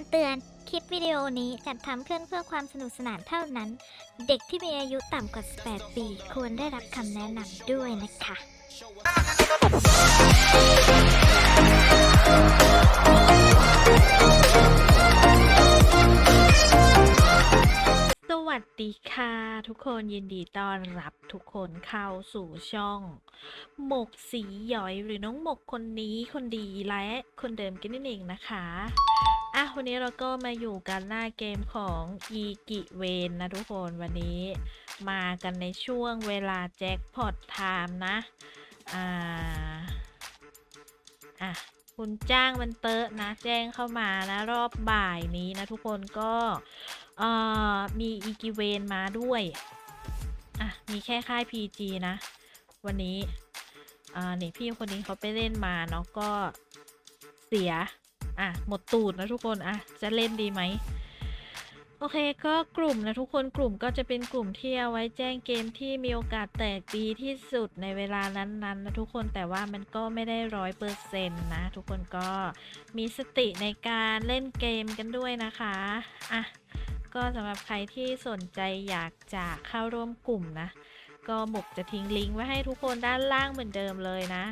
ำเตือน คลิปวิดีโอนี้จัดทำขึ้นเพื่อความสนุกสนานเท่านั้น เด็กที่มีอายุต่ำกว่า 18 ปี ควรได้รับคำแนะนำด้วยนะคะ สวัสดีค่ะ ทุกคนยินดีต้อนรับทุกคนเข้าสู่ช่อง หมกสีหย้อยหรือน้องหมกคนนี้คนดีและคนเดิมกันนั่นเองนะคะ อะวันนี้เราก็มาอยู่กันหน้าเกมของอีกิเวนนะทุกคนวันนี้มากันในช่วงเวลาแจ็คพอตไทม์นะ อ่า อะ คุณจ้างมันเตอะนะแจ้งเข้ามานะ รอบบ่ายนี้นะทุกคนก็ เอ่อ มีอีกิเวนมาด้วย อะ มีแค่ค่าย PG นะ วันนี้ อ่า นี่พี่คนนี้เขาไปเล่นมาเนาะก็เสีย อะ หมดตูดนะทุกคน อะ จะเล่นดีไหม โอเค ก็กลุ่มนะทุกคน กลุ่มก็จะเป็นกลุ่มที่เอาไว้แจ้งเกมที่มีโอกาสแตกดีที่สุดในเวลานั้นๆนะทุกคน แต่ว่ามันก็ไม่ได้ร้อยเปอร์เซ็นต์นะ ทุกคนก็มีสติในการเล่นเกมกันด้วยนะคะ อะ ก็สำหรับใครที่สนใจอยากจะเข้าร่วมกลุ่มนะ ก็หมกจะทิ้งลิงก์ไว้ให้ทุกคนด้านล่างเหมือนเดิมเลยนะ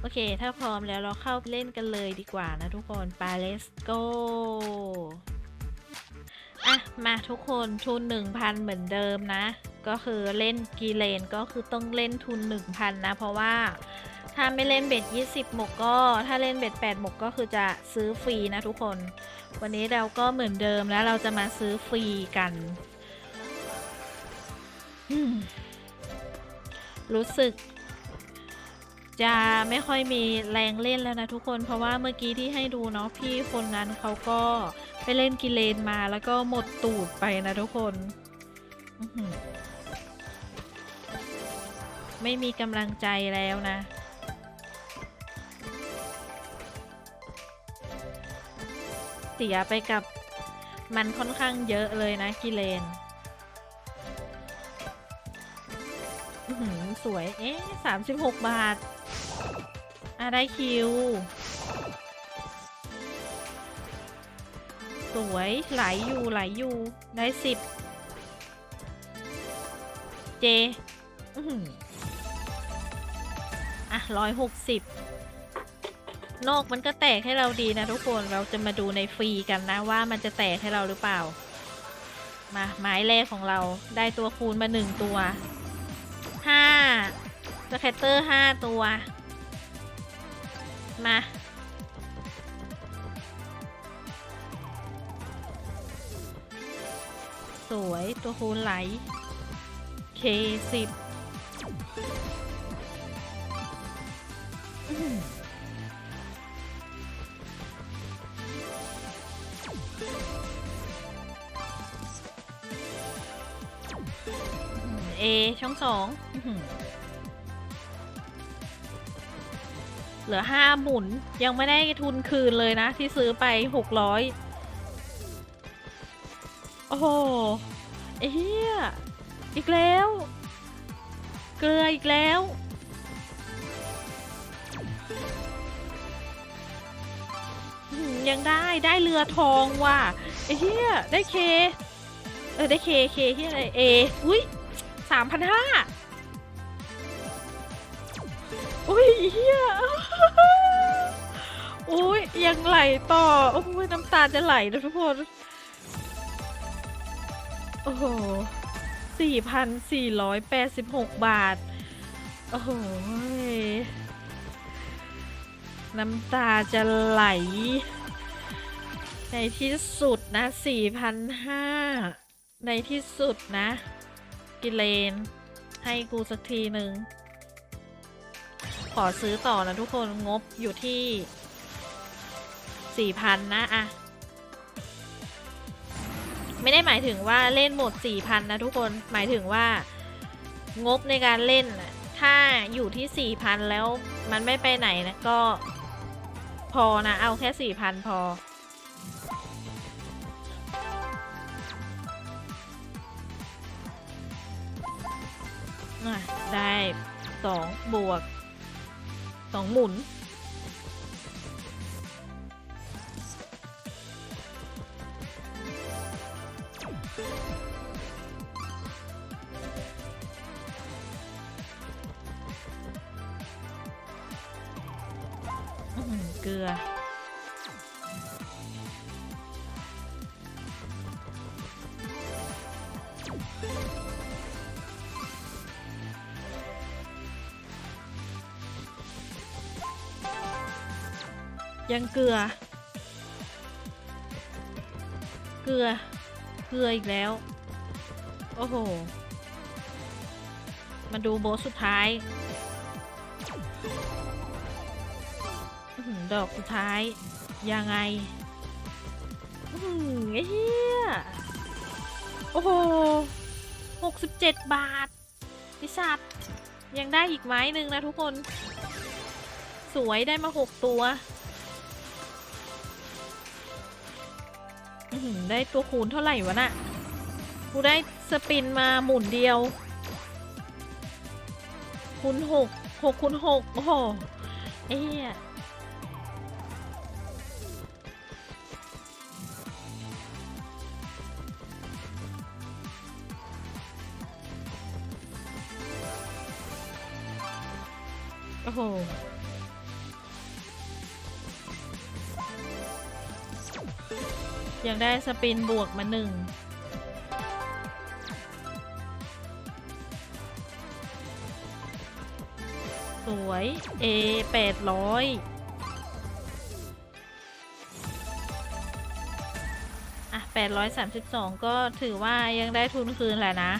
โอเค ถ้าพร้อมแล้วเราเข้าเล่นกันเลยดีกว่านะทุกคนไป let's go อะ มาทุกคนทุน 1,000 เหมือนเดิมนะ ก็คือเล่นกีเลนก็คือต้องเล่นทุน 1,000 นะ เพราะว่าถ้าไม่เล่นเบ็ด20 หมกก็ ถ้าเล่นเบ็ด8 หมกก็คือจะซื้อฟรีนะทุกคน วันนี้เราก็เหมือนเดิมแล้วเราจะมาซื้อฟรีกันอืม รู้สึก จะไม่ค่อยมีแรงเล่นแล้วนะทุกคนเพราะว่าเมื่อกี้ที่ให้ดูเนาะพี่คนนั้นเขาก็ไปเล่นกิเลนมาแล้วก็หมดตูดไปนะทุกคนไม่มีกำลังใจแล้วนะ เสียไปกับมันค่อนข้างเยอะเลยนะกิเลน สวย เอ๊ะสามสิบหกบาท อะได้คิว สวยไหลอยู่ไหลอยู่ ได้สิบเจอื้มอะร้อยหกสิบนอกมันก็แตกให้เราดีนะทุกคนเราจะมาดูในฟรีกันนะว่ามันจะแตกให้เราหรือเปล่า มาไม้แรกของเราได้ตัวคูณมาหนึ่งตัว ห้าสแคตเตอร์ห้าตัว มา สวยตัวคูณไหลเคสิบ เอช่องสองเหลือห้าหมุนยังไม่ได้ทุนคืนเลยนะ ที่ซื้อไปหกร้อยโอ้โหไอ้เหี้ยอีกแล้ว เกลืออีกแล้วยังได้ได้เรือทองว่ะไอ้เหี้ยได้เค เออได้เคเคที่อะไรเออุ้ย สามพันห้าอุ้ยเฮียอุ้ยยังไหลต่อ โอ้ยน้ำตาจะไหลนะทุกคน โอ้โหสี่พันสี่ร้อยแปดสิบหกบาท โอ้โห น้ำตาจะไหล ในที่สุดนะสี่พันห้าในที่สุดนะ กิเลน ให้กูสักทีหนึ่ง ขอซื้อต่อนะทุกคนงบอยู่ที่สี่พันนะอะไม่ได้หมายถึงว่าเล่นหมดสี่พันนะทุกคนหมายถึงว่า งบในการเล่น ถ้าอยู่ที่สี่พันแล้วมันไม่ไปไหนนะก็พอนะ เอาแค่สี่พันพอ ได้สองบวกสองหมุน เกลือ ยังเกลือ เกลือ เกลืออีกแล้ว โอ้โห มาดูโบสสุดท้าย ดอกสุดท้าย ยังไงอไอ้เหี้ย โอ้โหหกสิบเจ็ดบาทพิสัตยังได้อีกไม้หนึ่งนะทุกคน สวยได้มาหกตัว ได้ตัวคูณเท่าไหร่วะน่ะ กูได้สปินมาหมุนเดียว คูณหกหกคูณหกโอ้โหเอ๊ะโอ้โห ยังได้สปินบวกมาหนึ่งสวย A แปดร้อยอะแปดร้อยสามสิบสองก็ถือว่ายังได้ทุนคืนแหละนะ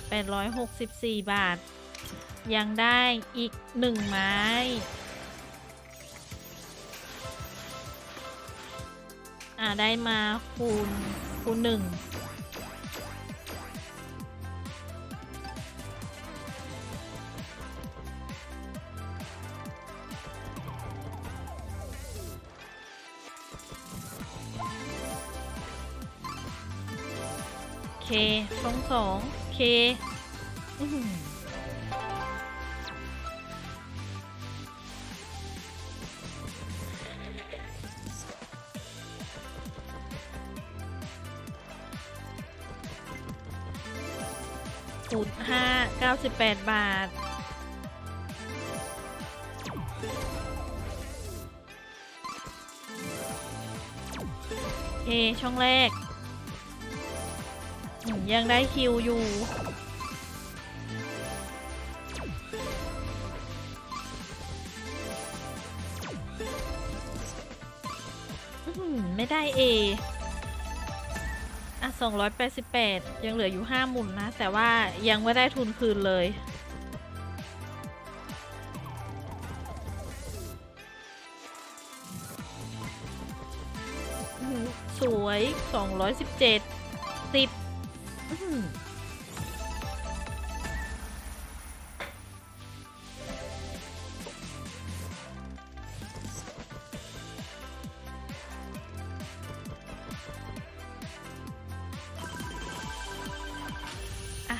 อะแปดร้อยหกสิบสี่บาท ยังได้อีกหนึ่งไม้ อ่าได้มาคูณคูณหนึ่งเคช่องสอง เคคูณห้าเก้าสิบแปดบาทเคช่องแรก ยังได้คิวอยู่อื้อหือไม่ได้ A อะ288 ยังเหลืออยู่ 5 หมุนนะ แต่ว่ายังไม่ได้ทุนคืนเลยอื้อหือสวย 217 10 อื้อหืออะ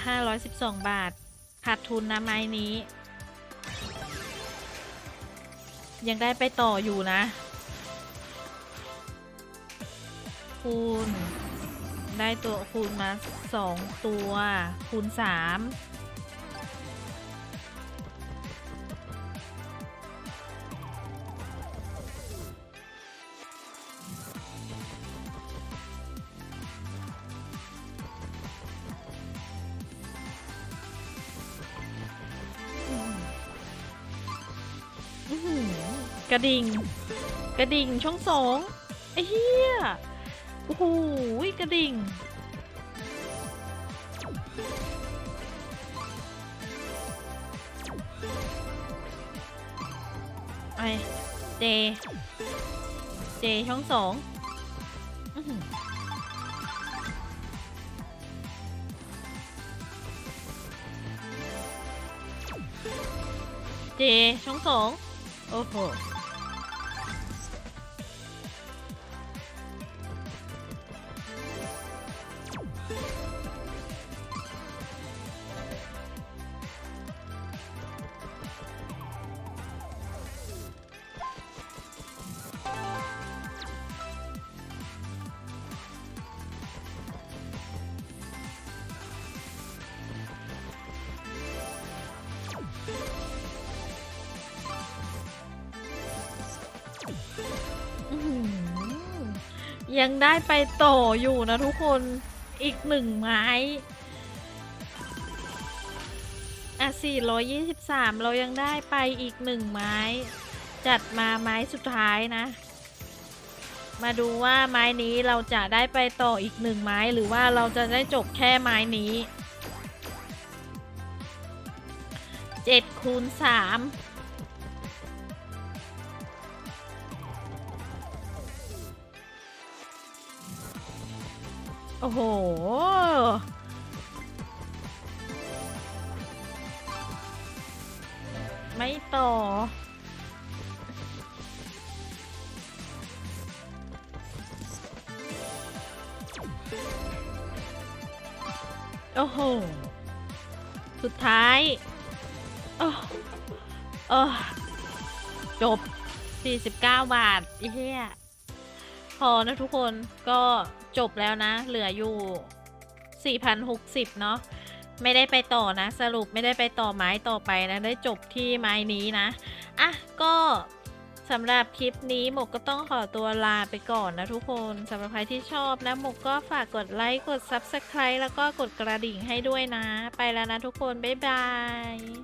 512บาท ขาดทุนนะไม้นี้ ยังได้ไปต่ออยู่นะ คูณ ได้ตัวคูณมาสองตัว คูณสามอื้อหือกระดิ่ง กระดิ่งช่องสองไอ้เหี้ย อ้โหกระดิ่ง ไอเจ เจช่องสองเจช่องสอง โอ้โห ยังได้ไปต่ออยู่นะทุกคนอีกหนึ่งไม้ อะ 423 เรายังได้ไปอีกหนึ่งไม้ จัดมาไม้สุดท้ายนะ มาดูว่าไม้นี้เราจะได้ไปต่ออีกหนึ่งไม้หรือว่าเราจะได้จบแค่ไม้นี้7คูณ3 โอ้โห ไม่ต่อ โอ้โห สุดท้ายโอ้เออจบ 49 บาทไอ้เหี้ย พอนะทุกคนก็จบแล้วนะ เหลืออยู่ 4,060 เนาะไม่ได้ไปต่อนะ สรุปไม่ได้ไปต่อไม้ต่อไปนะ ได้จบที่ไม้นี้นะ อะ ก็สำหรับคลิปนี้หมกก็ต้องขอตัวลาไปก่อนนะทุกคนสำหรับใครที่ชอบนะ หมกก็ฝากกดไลค์กด Subscribe แล้วก็กดกระดิ่งให้ด้วยนะ ไปแล้วนะทุกคน บ๊ายบาย